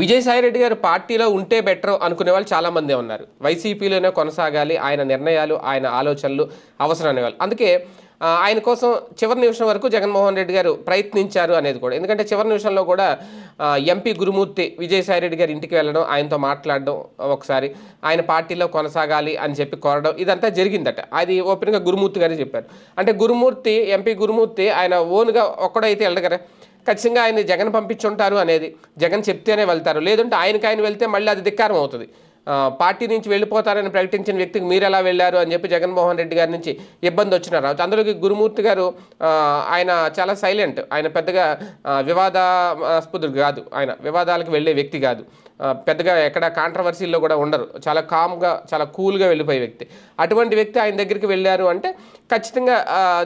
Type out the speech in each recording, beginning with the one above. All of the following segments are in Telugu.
విజయసాయి రెడ్డి గారు పార్టీలో ఉంటే బెటర్ అనుకునే వాళ్ళు చాలామంది ఉన్నారు. వైసీపీలోనే కొనసాగాలి ఆయన నిర్ణయాలు ఆయన ఆలోచనలు అవసరం అనేవాళ్ళు అందుకే ఆయన కోసం చివరి నిమిషం వరకు జగన్మోహన్ రెడ్డి గారు ప్రయత్నించారు అనేది కూడా. ఎందుకంటే చివరి నిమిషంలో కూడా ఎంపీ గురుమూర్తి విజయసాయి రెడ్డి గారి ఇంటికి వెళ్ళడం ఆయనతో మాట్లాడడం ఒకసారి ఆయన పార్టీలో కొనసాగాలి అని చెప్పి కోరడం ఇదంతా జరిగిందట. అది ఓపెన్గా గురుమూర్తి గారే చెప్పారు. అంటే గురుమూర్తి ఎంపీ గురుమూర్తి ఆయన ఓన్గా ఒక్కడైతే వెళ్ళగరా ఖచ్చితంగా ఆయన జగన్ పంపించుంటారు అనేది జగన్ చెప్తేనే వెళ్తారు. లేదంటే ఆయనకి ఆయన వెళ్తే మళ్ళీ అది ధిక్కారం అవుతుంది. పార్టీ నుంచి వెళ్ళిపోతారని ప్రకటించిన వ్యక్తికి మీరు ఎలా వెళ్ళారు అని చెప్పి జగన్మోహన్ రెడ్డి గారి నుంచి ఇబ్బంది వచ్చిన రావచ్చు అందులోకి గురుమూర్తి గారు ఆయన చాలా సైలెంట్ ఆయన పెద్దగా ఆ, వివాదాస్పదుడు కాదు. ఆయన వివాదాలకు వెళ్ళే వ్యక్తి కాదు. పెద్దగా ఎక్కడ కాంట్రవర్సీల్లో కూడా ఉండరు. చాలా కామ్గా చాలా కూల్గా వెళ్ళిపోయే వ్యక్తి. అటువంటి వ్యక్తి ఆయన దగ్గరికి వెళ్ళారు అంటే ఖచ్చితంగా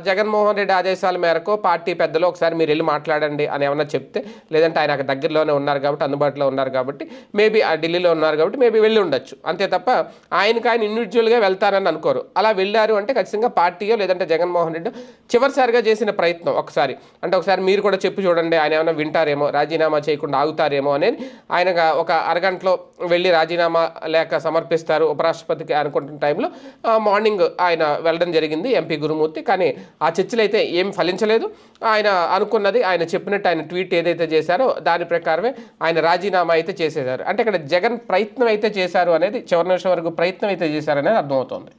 జగన్మోహన్ రెడ్డి ఆదేశాల మేరకు పార్టీ పెద్దలు ఒకసారి మీరు వెళ్ళి మాట్లాడండి అని ఏమన్నా చెప్తే లేదంటే ఆయన దగ్గరలోనే ఉన్నారు కాబట్టి అందుబాటులో ఉన్నారు కాబట్టి మేబీ ఆ ఢిల్లీలో ఉన్నారు కాబట్టి మేబీ వెళ్ళి ఉండొచ్చు. అంతే తప్ప ఆయనకి ఆయన ఇండివిజువల్గా వెళ్తారని అనుకోరు. అలా వెళ్ళారు అంటే ఖచ్చితంగా పార్టీయో లేదంటే జగన్మోహన్ రెడ్డి చివరిసారిగా చేసిన ప్రయత్నం ఒకసారి. అంటే ఒకసారి మీరు కూడా చెప్పి చూడండి ఆయన ఏమైనా వింటారేమో రాజీనామా చేయకుండా ఆగుతారేమో అనేది ఆయన ఒక అరగంటలో వెళ్ళి రాజీనామా లేక సమర్పిస్తారు ఉపరాష్ట్రపతికి అనుకుంటున్న టైంలో మార్నింగ్ ఆయన వెళ్ళడం జరిగింది ఎంపీ గురుమూర్తి. కానీ ఆ చర్చలు అయితే ఏం ఫలించలేదు. ఆయన అనుకున్నది ఆయన చెప్పినట్టు ఆయన ట్వీట్ ఏదైతే చేశారో దాని ప్రకారమే ఆయన రాజీనామా అయితే చేసేశారు. అంటే ఇక్కడ జగన్ ప్రయత్నం అయితే చేశారు. అనేది చివరి నిమిషం వరకు ప్రయత్నం అయితే చేశారనేది అర్థమవుతుంది అర్థమవుతోంది.